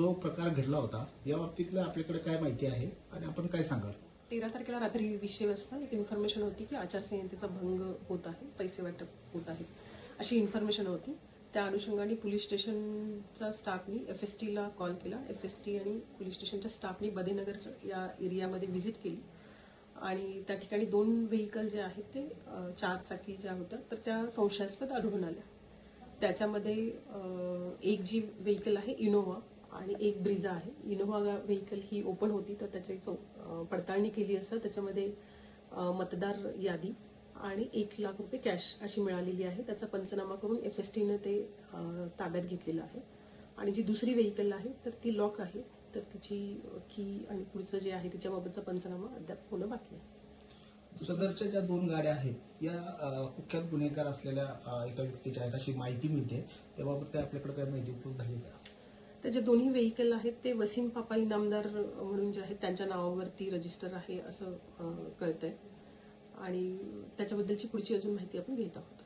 जो प्रकार घडला होता या बाबतीतलं आपल्याकडे काय माहिती आहे? आणि आपण काय सांगाल? तेरा तारखेला रात्री वीसशे वाजता एक इन्फॉर्मेशन होती की आचारसंहितेचा भंग होत आहे पैसे वाटप होत आहे अशी इन्फॉर्मेशन होती. त्या अनुषंगाने पोलीस स्टेशनच्या स्टाफनी एफ एस टीला कॉल केला. एफ एस टी आणि पोलीस स्टेशनच्या स्टाफनी बदेनगर या एरियामध्ये व्हिजिट केली. आणि त्या ठिकाणी दोन व्हेकल जे आहेत ते चार चाकी ज्या होत्या तर त्या संशयास्पद आढळून आल्या. त्याच्यामध्ये एक जी व्हेकल आहे इनोवा आणि एक ब्रिजा आहे. इनोव्हा व्हेकल ही ओपन होती तर त्याची चौ पडताळणी केली असता त्याच्यामध्ये मतदार यादी आणि एक लाख रुपये कॅश अशी मिळालेली आहे. त्याचा पंचनामा करून एफ एस टीनं ते ताब्यात घेतलेलं आहे. आणि जी दुसरी व्हेकल आहे तर ती लॉक आहे. तर तिची की आणि पुढचं जे आहे तिच्याबाबतचा पंचनामा अद्याप होणं बाकी आहे. सदरच्या ज्या दोन गाड्या आहेत या कुख्यात गुन्हेगार असलेल्या एका व्यक्तीच्या आहेत अशी माहिती मिळते. त्याबाबत काय आपल्याकडे काय माहिती उपलब्ध झाली का? त्याचे दोन्ही व्हेकल आहेत ते वसीम पापा इनामदार म्हणून जे आहेत त्यांच्या नावावरती रजिस्टर आहे असं कळतंय. आणि त्याच्याबद्दलची पुढची अजून माहिती आपण घेत आहोत.